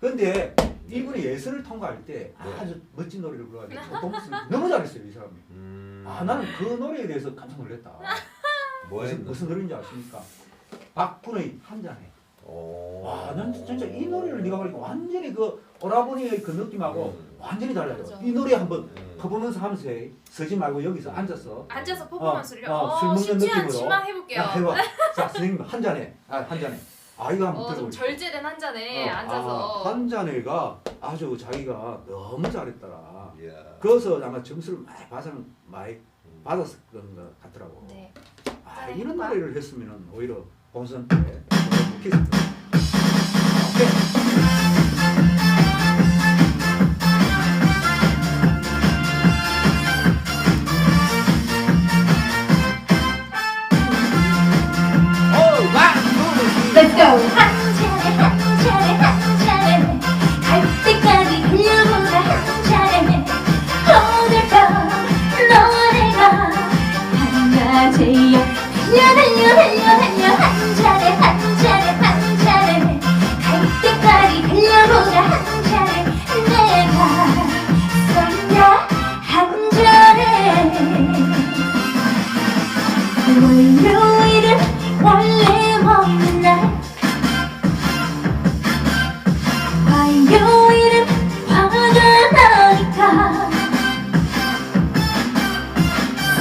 근데 이분이 예선을 통과할 때 네. 아주 멋진 노래를 불러가지고 동무스 너무 잘했어요 이 사람이. 음. 아 나는 그 노래에 대해서 깜짝 놀랐다. 뭐 무슨? 무슨 노래인지 아십니까? 박군의 한 잔에. 오. 와, 난 진짜 이 노래를 네가 보니까 완전히 그 오라버니의 그 느낌하고 음. 완전히 달라요. 이 노래 한번 음. 퍼포먼스 하면서 해. 서지 말고 여기서 앉아서 앉아서 퍼포먼스를 어, 어, 술 어, 먹는 쉽지 느낌으로. 않지만 해볼게요. 야, 해봐. 자, 선생님 한 잔에. 아, 한 잔에. 아, 이거 한번 어, 좀. 절제된 한 잔에 어, 앉아서 아, 한 잔에가 아주 자기가 너무 잘했더라. 이야. 그래서 아마 점수를 많이 받았, 많이 음. 받았을 것 같더라고. 네. 아, 짠, 이런 해봐. 노래를 했으면 오히려 본선 때 좋겠습니다. 오케이. 한 차례 한 차례 한 차례 갈 때까지 달려보자 한 차례 오늘 밤 너와 내가 한 낮에야 달려 달려 달려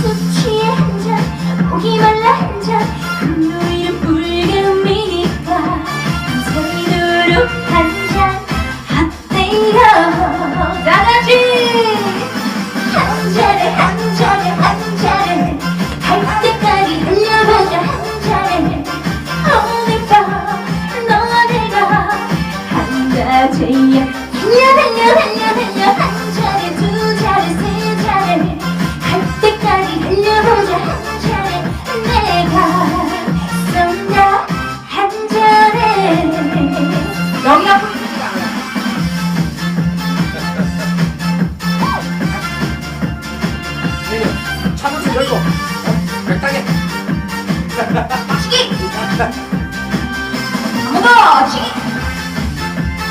술 취해 한잔 목이 말라 한잔 시기 한번더 시기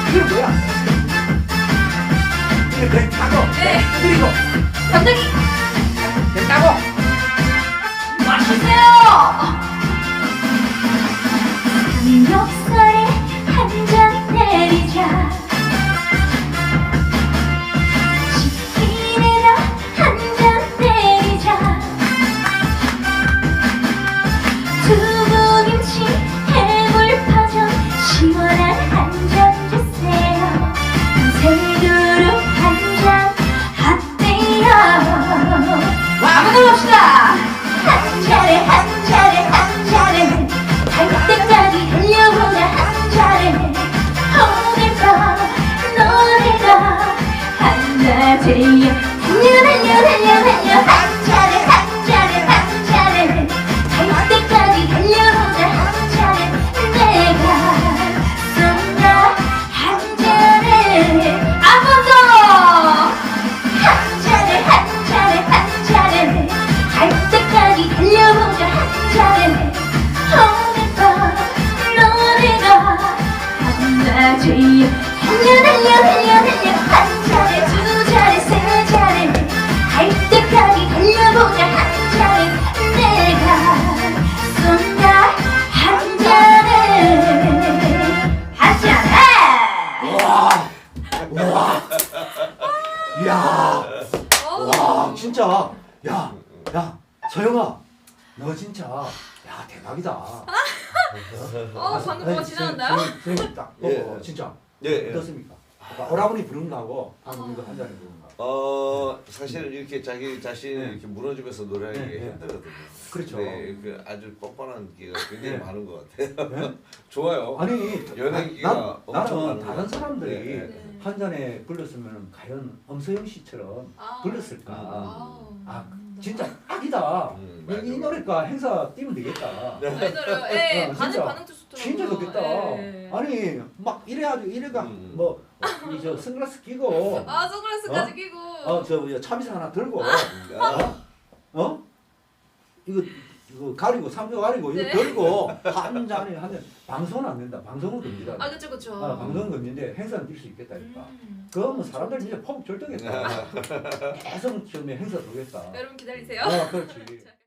이게 뭐야? 이게 백 타고 네. 그리고 감독이 달려 달려 달려 달려 한 잔에 두 잔에 세 잔에 갈 때까지 달려보자 한 잔에 내가 쏜다 한 잔에 한 잔에 와, 와, 이야, 어우. 와, 진짜, 야, 야, 서영아, 너 진짜, 야, 대박이다. 어, 방금 뭐가 지나갔나요? 딱 예. 진짜 예, 예. 어떻습니까? 오라버니 부른 거하고 방금 이거 한 잔에 부른 거. 어 사실은 이렇게 자기 자신이 네. 이렇게 무너지면서 노래하기 네, 네. 힘들거든요. 그렇죠. 네, 그 아주 뻔뻔한 기가 굉장히 네. 많은 것 같아요. 네? 좋아요. 아니, 연예기가 나, 엄청 나는 많은 다른 것 사람들이 네, 네. 네. 한 잔에 불렀으면 과연 엄서영 씨처럼 아. 불렀을까? 아우. 아, 진짜 딱이다. 음, 이- 이. 노래가 행사 뛰면 되겠다. 아이돌을 예, 어, 반응 진짜. 반응도 좋더라고요. 진짜 좋겠다. 예. 아니 막 이래가지고 이래가 음. 뭐이 저 선글라스 끼고 아 선글라스까지 어? 끼고 어저 참이슬 하나 들고 아, 어? 어? 이거 이거 가리고 삼조 가리고 이거 네. 들고 한 잔에 하면 방송은 안 된다. 방송은 금지다. 아 그쵸 그쵸. 아, 방송은 금지인데 행사는 뛸 수 있겠다니까. 음. 그러면 사람들 이제 폼 절정했다. 계속 처음에 행사 도겠다. 여러분 기다리세요. 아, 그렇지.